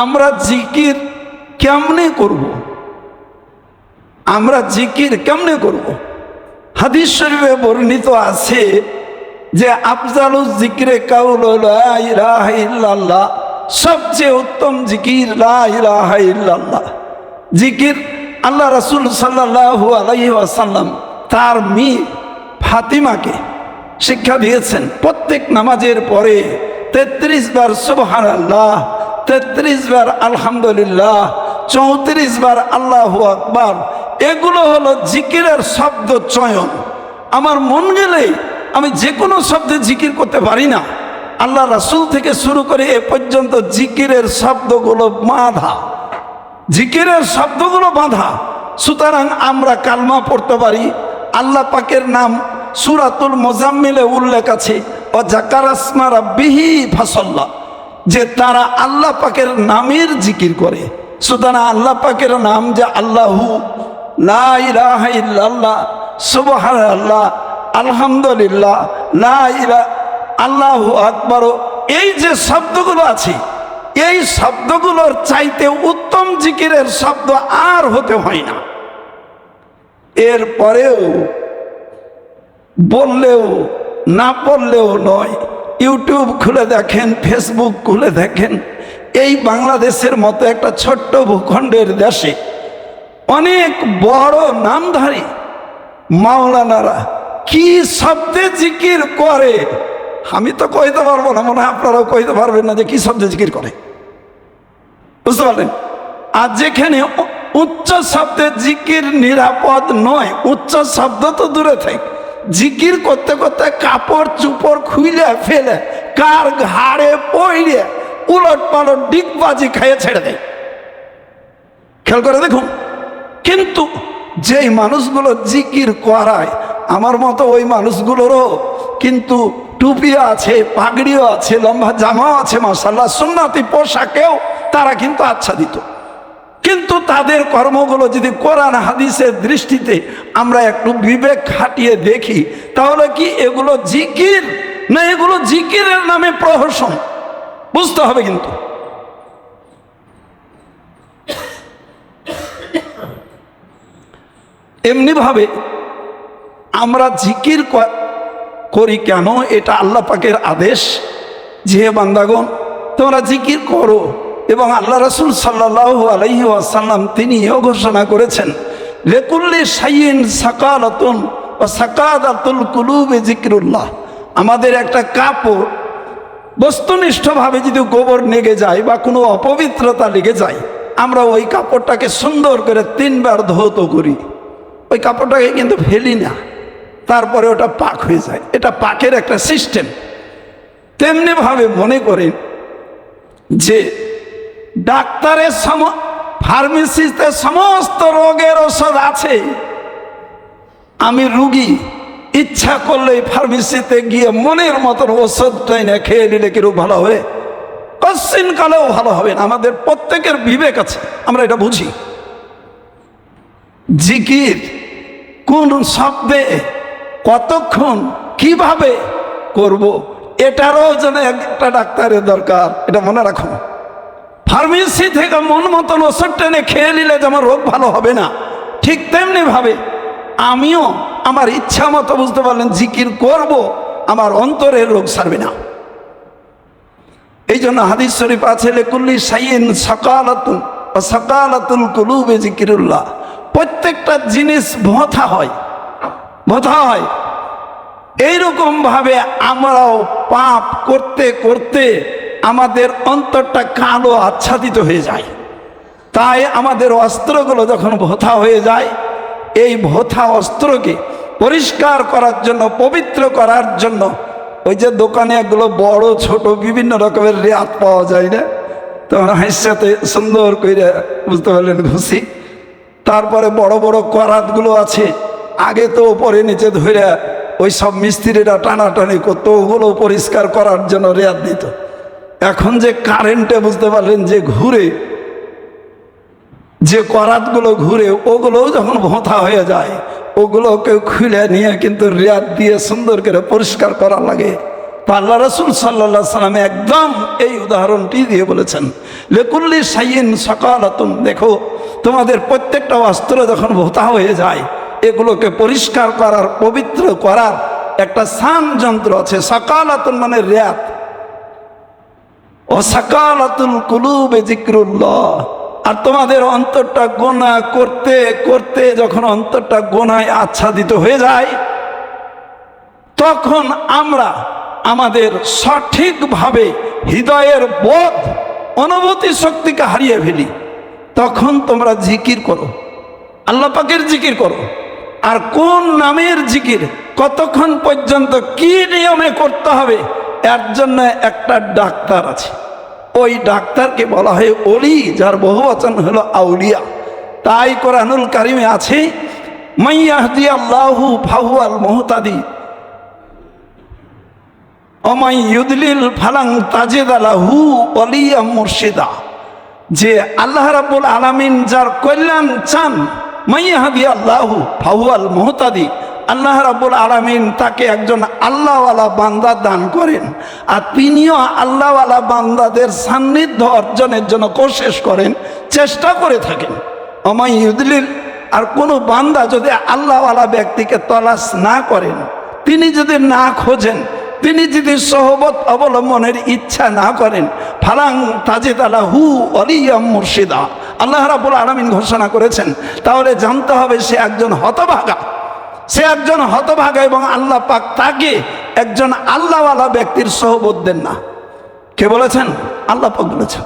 আমরা জিকির কেমনে করব? আমরা জিকির কেমনে করব? হাদিস শরীফে বর্ণিত আছে যে আফজালু জিকিরে কাউল সবচেয়ে উত্তম জিকির লা ইলাহা ইল্লাল্লাহ। জিকির আল্লাহ রাসূল সাল্লাল্লাহু আলাইহি ওয়াসাল্লাম, তার মেয়ে ফাতিমাকে শিক্ষা দিয়েছেন। প্রত্যেক নামাজের পরে তেত্রিশ বার সুবহান আল্লাহ তেত্রিশ বার আলহামদুলিল্লাহ, চৌত্রিশ বার আল্লাহ আকবার, এগুলো হলো জিকিরের শব্দ চয়ন। আমার মন গেলে আমি যে কোনো শব্দে জিকির করতে পারি না। আল্লাহ রাসূল থেকে শুরু করে এ পর্যন্ত জিকিরের শব্দগুলো বাঁধা। জিকিরের শব্দগুলো বাঁধা। সুতরাং আমরা কালমা পড়তে পারি। আল্লাহ পাকের নাম সুরাতুল মোজাম্মিলে উল্লেখ আছে ও জাকার আসমা রাব্বিহি ফাসল্লা। যে তারা আল্লাহ পাকের নামের জিকির করে। সুতরাং আল্লাহ পাকের নাম যে আল্লাহু, লা ইলাহা ইল্লাল্লাহ, সুবহানাল্লাহ, আলহামদুলিল্লাহ, লা ইলা, আল্লাহু আকবার, এই যে শব্দগুলো আছে, এই শব্দগুলোর চাইতে উত্তম জিকিরের শব্দ আর হতে হয় না। এরপরেও বললেও না বললেও নয় ইউটিউব খুলে দেখেন, ফেসবুক খুলে দেখেন, এই বাংলাদেশের মতো একটা ছোট্ট ভূখণ্ডের দেশে অনেক বড় নামধারী মাওলানারা কি শব্দে জিকির করে? আমি তো কইতে পারব না, মনে হয় আপনারাও কইতে পারবেন না যে কি শব্দে জিকির করে। বুঝতে পারলেন? আর যেখানে উচ্চ শব্দে জিকির নিরাপদ নয়, উচ্চ শব্দ তো দূরে থাক। জিকির করতে করতে কাপড় চুপড় খুইলে ফেলে, কার ঘাড়ে পইলে উলট পালট ডিগবাজি খাইয়ে ছেড়ে দেয়। খেয়াল করে দেখুন, কিন্তু যেই মানুষগুলো জিকির করায়, আমার মতো ওই মানুষগুলোরও কিন্তু টুপি আছে, পাগড়িও আছে, লম্বা জামাও আছে মাসাল্লাহ সুন্নাতি পোশাকেও তারা কিন্তু আচ্ছাদিত। কিন্তু তাদের কর্মগুলো যদি কোরআন হাদিসের দৃষ্টিতে আমরা একটু বিবেক খাটিয়ে দেখি, তাহলে কি এগুলো জিকির? না, এগুলো জিকিরের নামে প্রহসন। বুঝতে হবে কিন্তু। এমনিভাবে আমরা জিকির করি কেন? এটা আল্লাহ পাকের আদেশ। যে বান্দাগণ, তোমরা জিকির করো। এবং আল্লাহ রসুল সাল্লাহ আলহি আসাল্লাম তিনি এও ঘোষণা করেছেন, লেকুল্লি সাইন সাকালাতুন ও সাকাদাতুল কুলুবে জিকিরুল্লাহ আমাদের একটা কাপড় বস্তুনিষ্ঠভাবে যদি গোবর নেগে যায় বা কোনো অপবিত্রতা লেগে যায়, আমরা ওই কাপড়টাকে সুন্দর করে তিনবার ধৌত করি। ওই কাপড়টাকে কিন্তু ফেলি না, তারপরে ওটা পাক হয়ে যায়। এটা পাকের একটা সিস্টেম। তেমনিভাবে মনে করেন যে ডাক্তারের সম, ফার্মেসিতে সমস্ত রোগের ওষুধ আছে। আমি রুগী, ইচ্ছা করলে ফার্মেসিতে গিয়ে মনের মতন ওষুধটাই না খেয়ে নিলে কিরূপ ভালো হবে? কশ্চিন কালেও ভালো হবে না, আমাদের প্রত্যেকের বিবেক আছে, আমরা এটা বুঝি। জিকির কোন শব্দে কতক্ষণ কীভাবে করব, এটারও যেন একটা ডাক্তারের দরকার, এটা মনে রাখুন। ফার্মেসি থেকে মন মতন ওষুধ টেনে খেয়ে নিলে যেমন রোগ ভালো হবে না। ঠিক তেমনি ভাবে আমিও আমার ইচ্ছা মতো বুঝতে পারলেন, জিকির করব, আমার অন্তরের রোগ সারবে না। এই জন্য হাদিস শরীফ আছে, লেকুল্লি সাইন ও সকালাতুল কুলুবে জিকিরুল্লাহ। প্রত্যেকটা জিনিস ভথা হয় ভথা হয়। এইরকম ভাবে আমরাও পাপ করতে করতে আমাদের অন্তরটা কালো আচ্ছাদিত হয়ে যায়। তাই আমাদের অস্ত্রগুলো যখন ভোথা হয়ে যায়, এই ভোথা অস্ত্রকে পরিষ্কার করার জন্য, পবিত্র করার জন্য ওই যে দোকানে এগুলো বড়, ছোট, বিভিন্ন রকমের রেয়াত পাওয়া যায় না? তখন হাস্যাতে সুন্দর করে বুঝতে পারলেন ঘুষি। তারপরে বড় বড় করাতগুলো আছে। আগে তো ওপরে নিচে ধরে ওই সব মিস্ত্রিরা টানাটানি করতো, ওগুলো পরিষ্কার করার জন্য রেয়াত দিত। এখন যে কারেন্টে বুঝতে পারলেন যে ঘুরে, যে করাতগুলো ঘুরে, ওগুলোও যখন ভোঁথা হয়ে যায়, ওগুলোকে খুলে নিয়ে কিন্তু রেয়াত দিয়ে সুন্দর করে পরিষ্কার করা লাগে। আল্লাহ রসুল সাল্লা সাল্লাম একদম এই উদাহরণটি দিয়ে বলেছেন, লেকুল্লি সাইন সকালাতুন দেখো, তোমাদের প্রত্যেকটা অস্ত্র যখন ভোতা হয়ে যায়, এগুলোকে পরিষ্কার করার, পবিত্র করার একটা সান যন্ত্র আছে, সকালাতুন মানে রেয়াত ও সকালাতুল কুলুবে জিক্রুল্লাহ আর তোমাদের অন্তরটা গোনা করতে করতে যখন অন্তরটা গোনায় আচ্ছাদিত হয়ে যায়, তখন আমরা আমাদের সঠিকভাবে হৃদয়ের বোধ, অনুভূতি শক্তিকে হারিয়ে ফেলি। তখন তোমরা জিকির করো। আল্লাহ পাকের জিকির করো। আর কোন নামের জিকির কতক্ষণ পর্যন্ত কি নিয়মে করতে হবে এর জন্য একটা ডাক্তার আছে। ওই ডাক্তারকে বলা হয় অলি যার বহু বচন হলো আউলিয়া। তাই কোরআনুল কারিমে আছে মাইয়াহদি আল্লাহু ফাহু আল মোহতাদি, অমাই ইউদলিল ফালাং তাজেদ আলাহু অলিয়া মুর্শিদা। যে আল্লাহ রাবুল আলামিন যার কল্যাণ চান মাইয়াহাদি আল্লাহু ফাহুয়াল মোহতাদি আল্লাহ রাবুল আলামিন তাকে একজন আল্লাহওয়ালা বান্দা দান করেন। আর তিনিও আল্লাহওয়ালা বান্দাদের সান্নিধ্য অর্জনের জন্য কোশেষ করেন, চেষ্টা করে থাকেন। অমাই ইউদলিল, আর কোনো বান্দা যদি আল্লাহওয়ালা ব্যক্তিকে তলাশ না করেন, তিনি যদি না খোঁজেন, তিনি যদি সহবত অবলম্বনের ইচ্ছা না করেন, ফালাং তাজেদ আলা হু অলিয়াম মুর্শিদা। আল্লাহ রাবুল আলমিন ঘোষণা করেছেন, তাহলে জানতে হবে সে একজন হতভাগা। সে একজন হতভাগ এবং আল্লাহ পাক তাকে একজন আল্লাহওয়ালা ব্যক্তির সহবত দেন না। কে বলেছেন? আল্লাহ পাক বলেছেন।